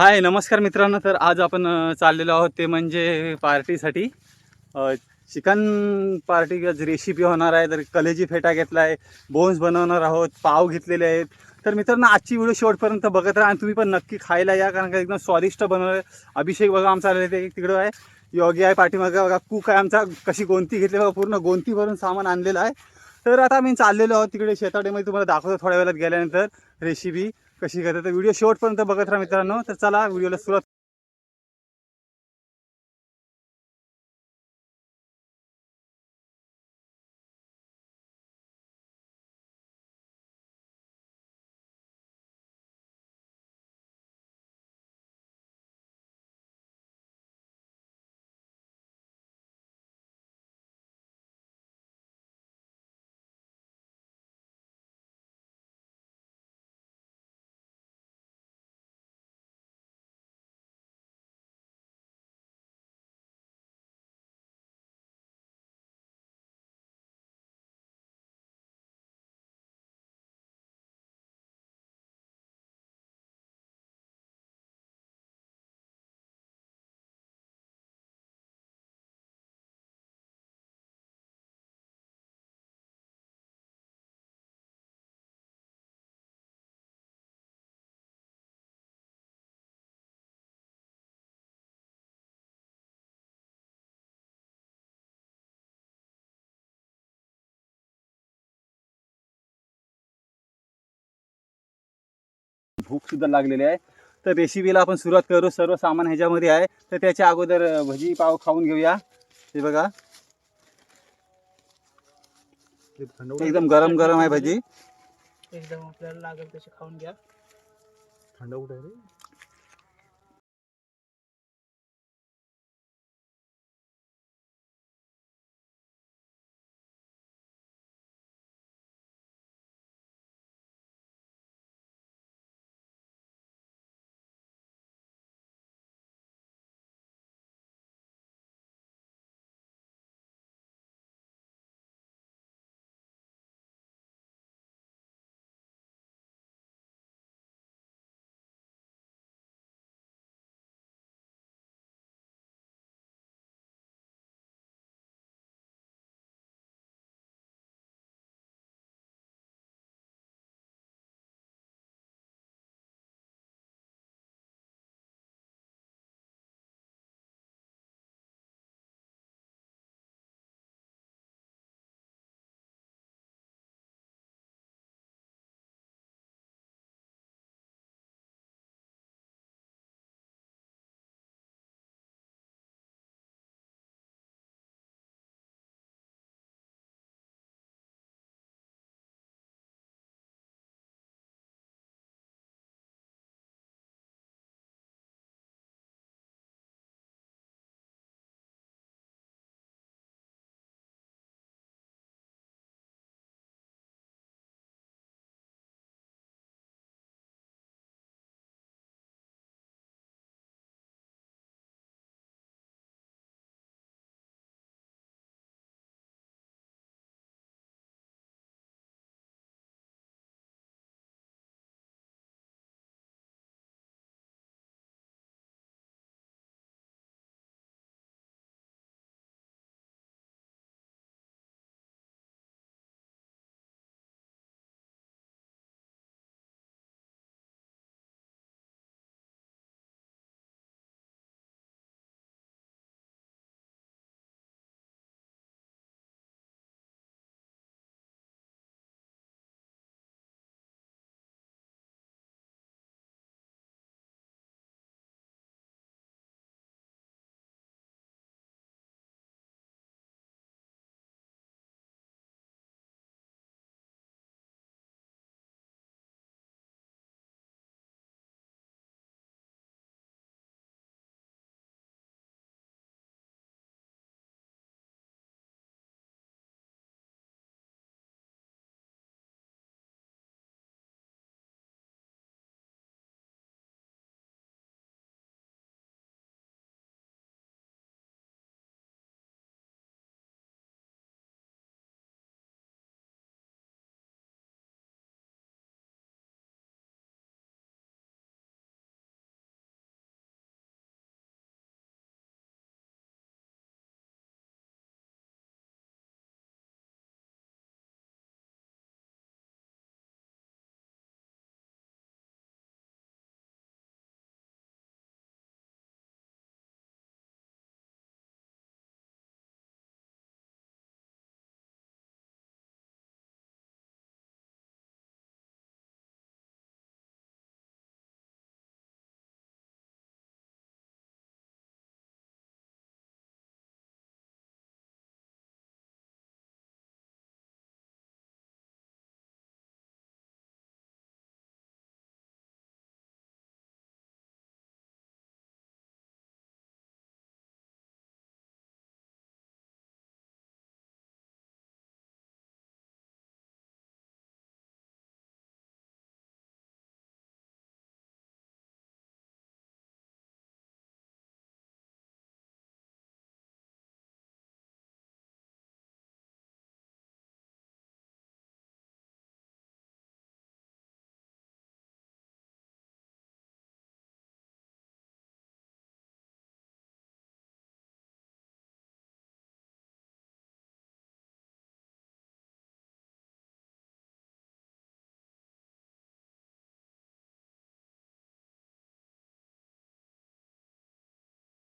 हाय नमस्कार मित्रांनो. तर आज आपण चाललेलो आहोत ते म्हणजे पार्टीसाठी. चिकन पार्टी रेसिपी होणार आहे तर कलेजी फेटा घेतला आहे बोन्स बनवणार आहोत पाव घेतलेले आहेत. तर मित्रांनो आजची व्हिडिओ शेवटपर्यंत बघत राहा आणि तुम्ही पण नक्की खायला या कारण का एकदम स्वादिष्ट बनवलं अभिषेक बघा आमचा आलेला ते तिकडं आहे. योगी आहे पाठीमागं बघा कूक आहे आमचा. कशी गोंती घेतली बघा पूर्ण गोंती भरून सामान आणलेलं आहे. तर आता आम्ही चाललेलो आहोत तिकडे शेताडेमध्ये तुम्हाला दाखवतो थोड्या वेळात गेल्यानंतर रेसिपी कशी करते तर व्हिडिओ शेवटपर्यंत बघत राहा मित्रांनो. तर चला व्हिडिओला सुरुवात भूक सुद्धा लागलेली आहे. तर रेसिपीला आपण सुरुवात करू. सर्व सामान ह्याच्यामध्ये आहे. तर त्याच्या अगोदर भजी पाव खाऊन घेऊया. हे बघा. एकदम गरम गरम आहे भजी. एकदम आपल्याला लागेल तसे खाऊन घ्या. थंड कुठे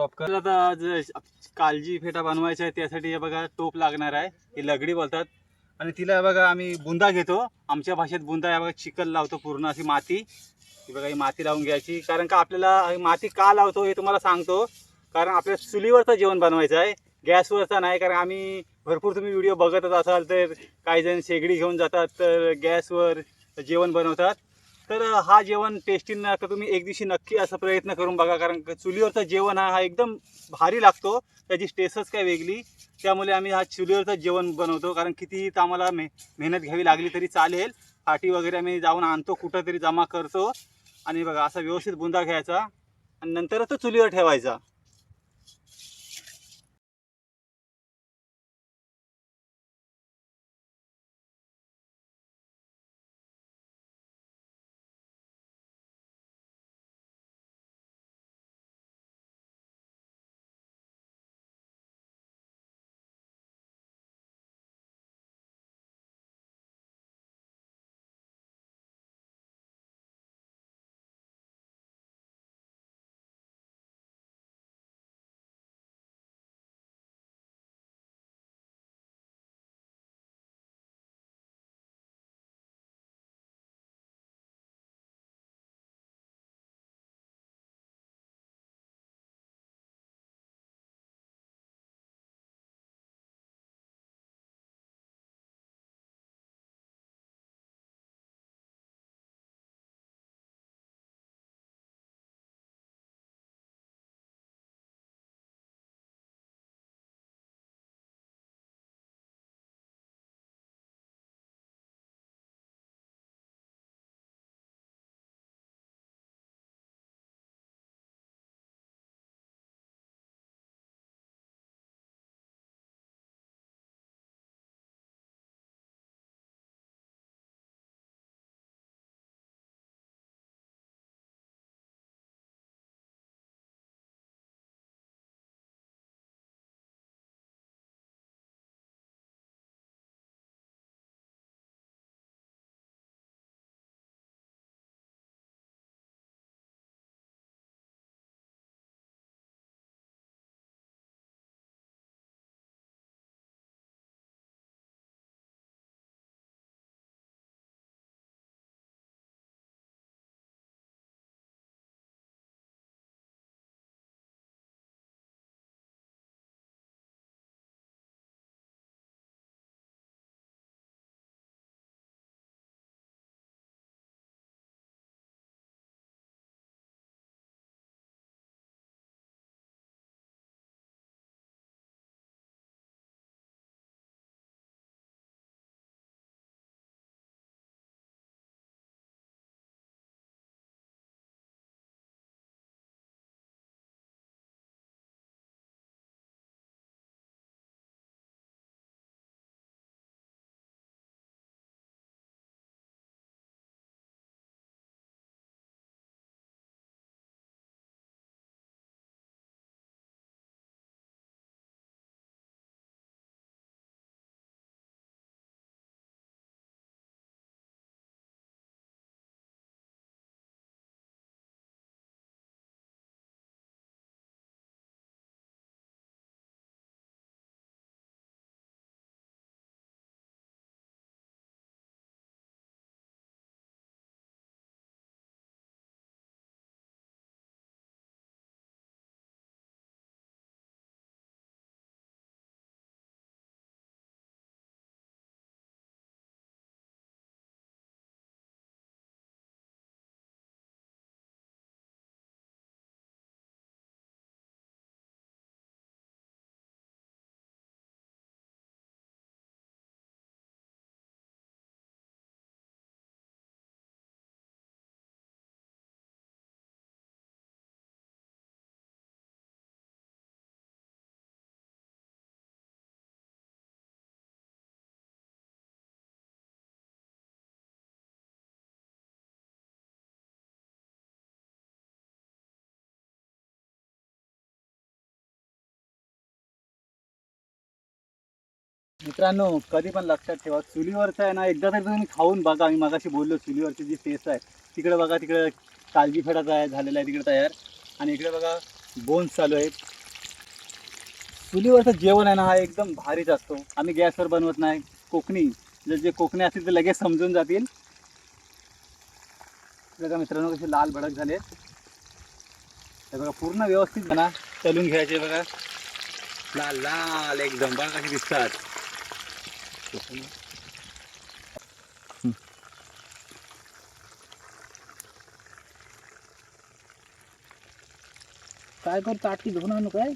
टॉप कर. आता आज कालजी फेटा बनवायचा आहे त्यासाठी हे बघा टोप लागणार आहे. ही लगडी बोलतात. आणि तिला बघा आम्ही बुंदा घेतो. आमच्या भाषेत बुंदा या बघा चिकल लावतो पूर्ण अशी माती. ही बघा ही माती लावून घ्यायची. कारण का आपल्याला ही माती का लावतो हे तुम्हाला सांगतो. कारण आपल्याला चुलीवरचं जेवण बनवायचं आहे. गॅसवरचा नाही कारण आम्ही भरपूर तुम्ही व्हिडिओ बघतच असाल तर काही जण शेगडी घेऊन जातात तर गॅसवर जेवण बनवतात. तर हा जेवण टेस्टी न तर तुम्ही एक दिवशी नक्की असा प्रयत्न करून बघा. कारण चुलीवरचं जेवण हा हा एकदम भारी लागतो. त्याची टेस्टच काय वेगळी. त्यामुळे आम्ही हा चुलीवरचं जेवण बनवतो. कारण कितीही तर आम्हाला मे मेहनत घ्यावी लागली तरी चालेल. फाटी वगैरे आम्ही जाऊन आणतो कुठं तरी जमा करतो. आणि बघा असा व्यवस्थित बुंदा घ्यायचा. आणि नंतरच तो चुलीवर ठेवायचा. मित्रांनो कधी पण लक्षात ठेवा चुलीवरचं आहे ना एकदा तरी तुम्ही खाऊन बघा. मी मगाशी बोललो चुलीवरची जी टेस्ट आहे तिकडे बघा तिकडे कालजी फेडा तयार झालेला आहे तिकडे तयार. आणि इकडे बघा बोन्स चालू आहेत. चुलीवरचं जेवण आहे ना हा एकदम भारीच असतो. आम्ही गॅसवर बनवत नाही. कोकणी जर जे कोकणी असतील ते लगेच समजून जातील. बघा मित्रांनो कसे लाल भडक झाले हे बघा पूर्ण व्यवस्थित बना. तलून घ्यायचे बघा. लाल लाल एकदम. बघा कसे दिसतात. काय कर ताटकी घेऊन आणू काय?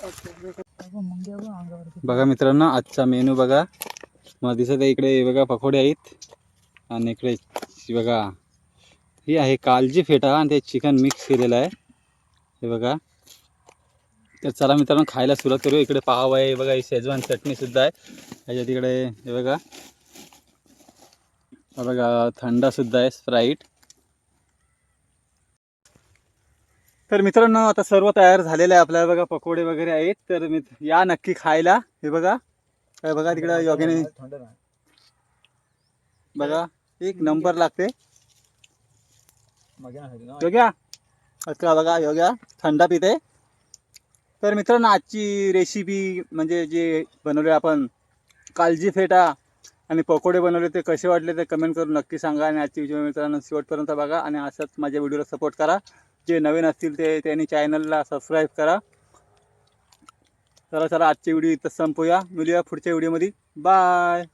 मुंग्या बघ अंगावरती बघा मित्रांनो आजचा मेनू बघा. मला दिसत आहे इकडे हे बघा पकोडे आहेत. आणि इकडे बघा ही आहे कालजी फेटा आणि ते चिकन मिक्स केलेलं आहे. हे बघा. तर चला मित्रांनो खायला सुरुवात करू इकडे पाव आहे हे बघा ही शेजवान चटणीसुद्धा आहे. ह्याच्या तिकडे हे बघा. बघा थंडासुद्धा आहे स्प्राईट तर मित्रांनो आता सर्व तयार झालेलं आहे. आपल्याला बघा पकोडे वगैरे आहेत. तर मी या नक्की खायला. हे बघा. काय बघा तिकडे योग्याने थंड नाही. बघा एक नंबर लागते. ना योग्या? अच्छा बघा योग्या? थंडा पिते. तर मित्रांनो आजची रेसिपी म्हणजे जे बनवले आपण कालजी फेटा आणि पकोडे बनवले ते कसे वाटले ते कमेंट करून नक्की सांगा आणि आजची व्हिडिओ मित्रांनो शेवटपर्यंत बघा आणि असंच माझ्या व्हिडिओला सपोर्ट करा. जे नवीन असतील ते त्यांनी चॅनलला सबस्क्राईब करा. चला चला आजची व्हिडिओ इथं संपूया. मिळूया पुढच्या व्हिडिओमध्ये. बाय.